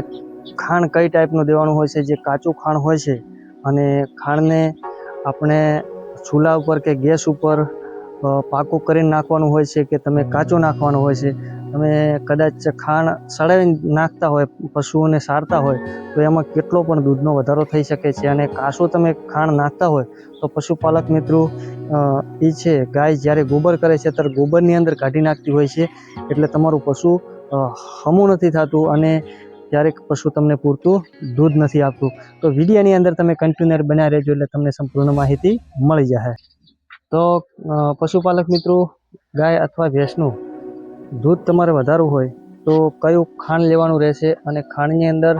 ખાંડ કઈ ટાઈપનું દેવાનું હોય છે, જે કાચું ખાણ હોય છે, અને ખાંડને આપણે ચૂલા ઉપર કે ગેસ ઉપર પાકું કરીને નાખવાનું હોય છે કે તમે કાચું નાખવાનું હોય છે. તમે કદાચ ખાંડ સડાવીને નાખતા હોય, પશુઓને સારતા હોય, તો એમાં કેટલો પણ દૂધનો વધારો થઈ શકે છે અને કાચું તમે ખાંડ નાખતા હોય, તો પશુપાલક મિત્રો એ છે, ગાય જ્યારે ગોબર કરે છે, ત્યારે ગોબરની અંદર કાઢી નાખતી હોય છે, એટલે તમારું પશુ હમું નથી થતું અને ક્યારેક પશુ તમને પૂરતું દૂધ નથી આપતું. તો વિડીયાની અંદર તમે કન્ટિન્યુઅર બન્યા રહેજો એટલે તમને સંપૂર્ણ માહિતી મળી જશે. તો પશુપાલક મિત્રો, ગાય અથવા ભેંસનું દૂધ તમારે વધારવું હોય તો કયું ખાંડ લેવાનું રહેશે અને ખાંડની અંદર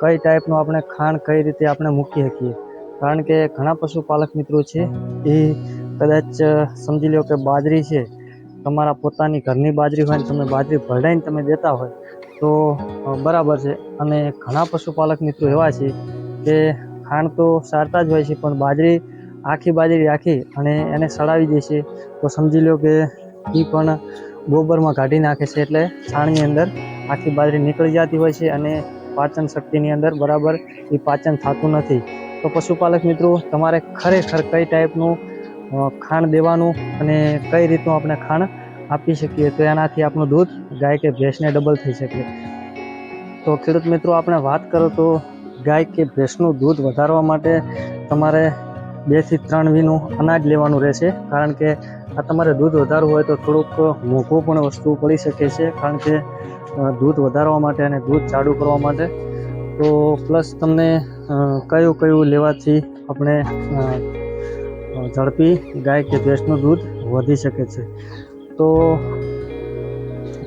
કઈ ટાઈપનું આપણે ખાંડ કઈ રીતે આપણે મૂકી શકીએ? કારણ કે ઘણા પશુપાલક મિત્રો છે, એ કદાચ સમજી લો કે બાજરી છે, તમારા પોતાની ઘરની બાજરી હોય ને તમે બાજરી ભરડાઈને તમે દેતા હોય તો બરાબર છે. અને ઘણા પશુપાલક મિત્રો એવા છે કે ખાંડ તો સારતા જ હોય છે, પણ બાજરી આખી બાજરી રાખી અને એને સડાવી દે છે. તો સમજી લો કે એ પણ ગોબરમાં કાઢી નાખે છે એટલે છાણની અંદર આખી બાજરી નીકળી જતી હોય છે અને પાચન શક્તિની અંદર બરાબર એ પાચન થતું નથી. તો પશુપાલક મિત્રો, તમારે ખરેખર કઈ ટાઈપનું ખાંડ દેવાનું અને કઈ રીતનું આપણે ખાંડ આપી શકીએ તો એનાથી આપણું દૂધ, ગાય કે ભેંસને ડબલ થઈ શકે. તો ખેડૂત મિત્રો, આપણે વાત કરો તો ગાય કે ભેંસનું દૂધ વધારવા માટે તમારે બેથી ત્રણ વીનું અનાજ લેવાનું રહેશે. કારણ કે આ તમારે દૂધ વધારવું હોય તો થોડુંક મોંઘું પણ વસ્તુ પડી શકે છે. કારણ કે દૂધ વધારવા માટે અને દૂધ જાડું કરવા માટે. તો પ્લસ તમને કયું કયું લેવાથી આપણે ઝડપી ગાય કે ભેંસનું દૂધ વધી શકે છે. તો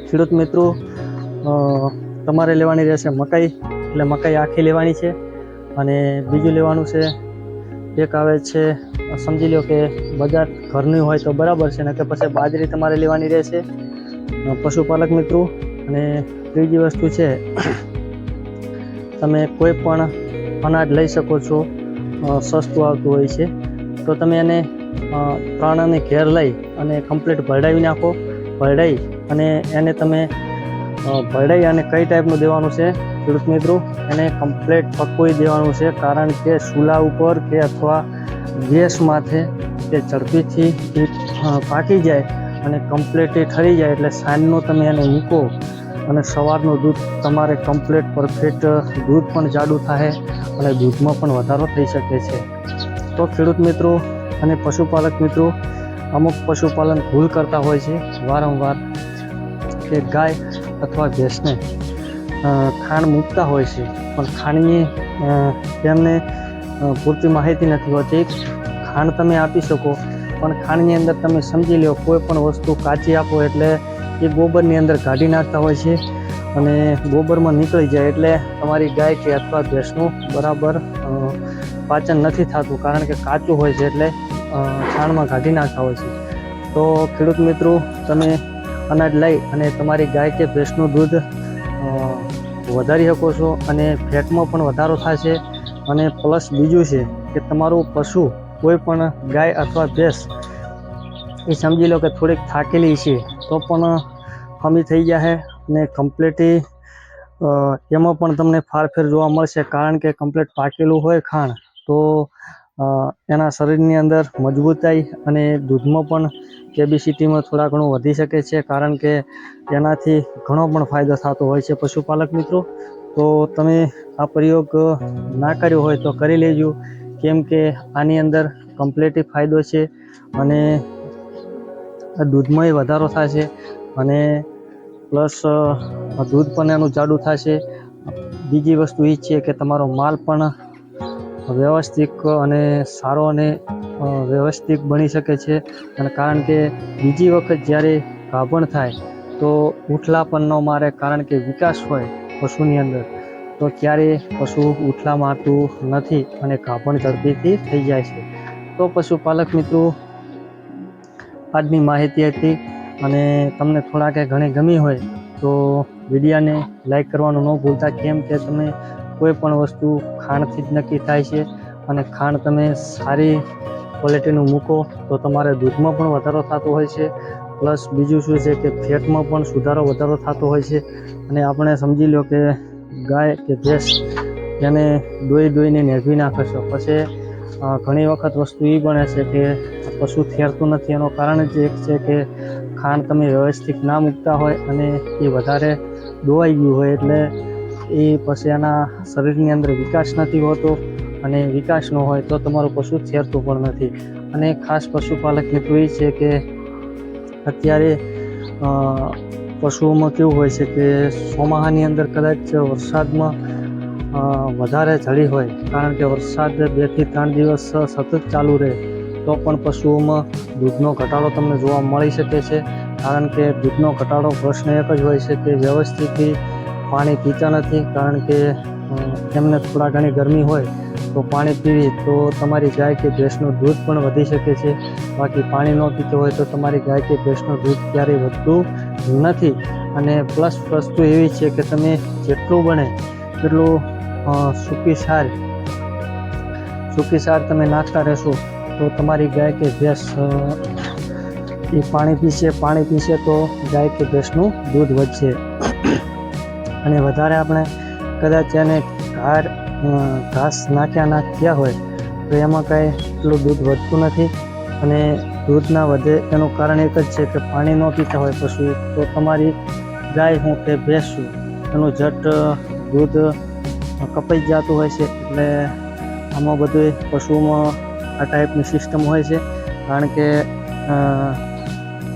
ખેડૂત મિત્રો તમારે લેવાની રહેશે મકાઈ. એટલે મકાઈ આખી લેવાની છે અને બીજું લેવાનું છે, એક આવે છે, સમજી લો કે બજાર ઘરની હોય તો બરાબર છે ને કે પછી બાજરી તમારે લેવાની રહેશે. પશુપાલક મિત્રો, અને ત્રીજી વસ્તુ છે, તમે કોઈ પણ અનાજ લઈ શકો છો સસ્તું આવતું હોય છે. તો તમે એને અ, ઘેર લઈ અને કમ્પ્લીટ ભરડાવી નાખો. ભરડાઈ અને એને તમે ભરડાઈ અને કઈ ટાઈપનું દેવાનું છે? ખેડૂત મિત્રો એને કમ્પ્લીટ પકવી દેવાનું છે. કારણ કે ચૂલા ઉપર કે અથવા ગેસ માથે તે ઝડપીથી પાકી જાય અને કમ્પ્લીટ એ ઠરી જાય એટલે સાંજનો તમે એને મૂકો અને સવારનું દૂધ તમારે કમ્પ્લીટ પરફેક્ટ દૂધ પણ જાડું થાય અને દૂધમાં પણ વધારો થઈ શકે છે. તો ખેડૂત મિત્રો અને પશુપાલક મિત્રો, અમુક પશુપાલન ભૂલ કરતા હોય છે, વારંવાર કે ગાય અથવા ભેંસને ખાણ મૂકતા હોય છે, પણ ખાંડની તેમને પૂરતી માહિતી નથી હોતી. ખાંડ તમે આપી શકો, પણ ખાંડની અંદર તમે સમજી લો કોઈ પણ વસ્તુ કાચી આપો એટલે એ ગોબરની અંદર કાઢી નાખતા હોય છે અને ગોબરમાં નીકળી જાય એટલે તમારી ગાય કે અથવા ભેંસનું બરાબર પાચન નથી થતું, કારણ કે કાચું હોય છે એટલે છાણમાં કાઢી નાખતા હોય છે. તો ખેડૂત મિત્રો, તમે અનાજ લઈ અને તમારી ગાય કે ભેંસનું દૂધ વધારી શકો છો અને ફેટમાં પણ વધારો થશે અને પ્લસ બીજું છે કે તમારું પશુ કોઈ પણ ગાય અથવા ભેંસ, એ સમજી લો કે થોડીક થાકેલી છે, તો પણ ખમી થઈ જશે અને કમ્પ્લીટલી એમાં પણ તમને ફારફેર જોવા મળશે, કારણ કે કમ્પ્લીટ પાકેલું હોય ખાંડ તો એના શરીરની અંદર મજબૂતાઈ અને દૂધમાં પણ કેબિસિટીમાં થોડા ઘણું વધી શકે છે, કારણ કે એનાથી ઘણો પણ ફાયદો થતો હોય છે પશુપાલક મિત્રો. તો તમે આ પ્રયોગ ના કર્યો હોય તો કરી લેજો, કેમ કે આની અંદર કમ્પ્લીટલી ફાયદો છે અને દૂધમાંય વધારો થશે અને પ્લસ દૂધ પણ એનું જાડું થશે. બીજી વસ્તુ એ છે કે તમારો માલ પણ વ્યવસ્થિત અને સારો અને વ્યવસ્થિત બની શકે છે. અને કારણ કે બીજી વખત જ્યારે ગાભણ થાય, તો ઉઠલાપણ ન મારે કારણ કે વિકાસ હોય પશુની અંદર. તો ક્યારે પશુ ઉઠલા મારતું નથી અને ગાભણ ઝડપીથી થઈ જાય છે. તો પશુપાલક મિત્રો, આજની માહિતી હતી. અને તમને થોડા કે ઘણી ગમી હોય, તો વિડીયાને લાઈક કરવાનું ન ભૂલતા. કેમ કે તમે કોઈ પણ વસ્તુ ખાંડથી જ નક્કી થાય છે. અને ખાંડ તમે સારી ક્વોલિટીનું મૂકો તો તમારે દૂધમાં પણ વધારો થતો હોય છે. પ્લસ બીજું શું છે કે ફેટમાં પણ સુધારો વધારો થતો હોય છે. અને આપણે સમજી લો કે ગાય કે ભેંસ એને દોઈ દોઈને નેરવી નાખે છે. પછી ઘણી વખત વસ્તુ એ બને છે કે પશુ થેરતું નથી. એનું કારણ જ એક છે કે ખાંડ તમે વ્યવસ્થિત ના મૂકતા હોય અને એ વધારે દોવાઈ ગયું હોય એટલે એ પછી એના શરીરની અંદર વિકાસ નથી હોતો અને વિકાસ ન હોય તો તમારું પશુ છેરતું પણ નથી. અને ખાસ પશુપાલક મિત્રો એ છે કે અત્યારે પશુઓમાં કેવું હોય છે કે સોમાહાની અંદર કદાચ વરસાદમાં વધારે જળી હોય, કારણ કે વરસાદ બેથી ત્રણ દિવસ સતત ચાલુ રહે, તો પણ પશુઓમાં દૂધનો ઘટાડો તમને જોવા મળી શકે છે. કારણ કે દૂધનો ઘટાડો પ્રશ્ન એક જ હોય છે કે વ્યવસ્થિત પાણી પીતા નથી કારણ કે એમને થોડા ઘણી ગરમી હોય તો પાણી પીવી તો તમારી ગાય કે ભેંસનું દૂધ પણ વધી શકે છે. બાકી પાણી ન પીતું હોય તો તમારી ગાય કે ભેંસનું દૂધ ક્યારેય વધતું નથી. અને પ્લસ વસ્તુ એવી છે કે તમે જેટલું બને એટલું સૂકી સાર સૂકી સાર તમે નાખતા રહેશો તો તમારી ગાય કે ભેંસ એ પાણી પીશે પાણી પીશે તો ગાય કે ભેંસનું દૂધ વધશે. અને વધારે આપણે કદાચ એને ઘાર ઘાસ નાખ્યા નાખ્યા હોય, તો એમાં કાંઈ એટલું દૂધ વધતું નથી. અને દૂધ ના વધે, એનું કારણ એક જ છે કે પાણી ન પીતા હોય પશુ, તો તમારી ગાય હું કે ભેંસ, એનું જટ દૂધ કપાઈ જતું હોય છે. એટલે આમાં બધું પશુઓમાં આ ટાઈપની સિસ્ટમ હોય છે. કારણ કે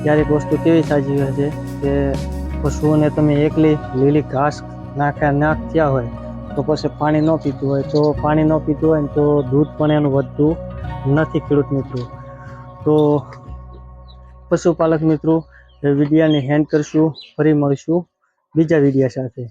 ક્યારેક વસ્તુ કેવી સાજી હોય છે કે પશુઓને તમે એકલી લીલી ઘાસ નાખ્યા નાખ્યા હોય, તો પછી પાણી ન પીતું હોય. તો પાણી ન પીતું હોય ને તો દૂધ પણ એનું વધતું નથી ખેડૂત મિત્રો. તો પશુપાલક મિત્રો વિડીયાને હેન્ડ કરશું, ફરી મળીશું બીજા વિડીયા સાથે.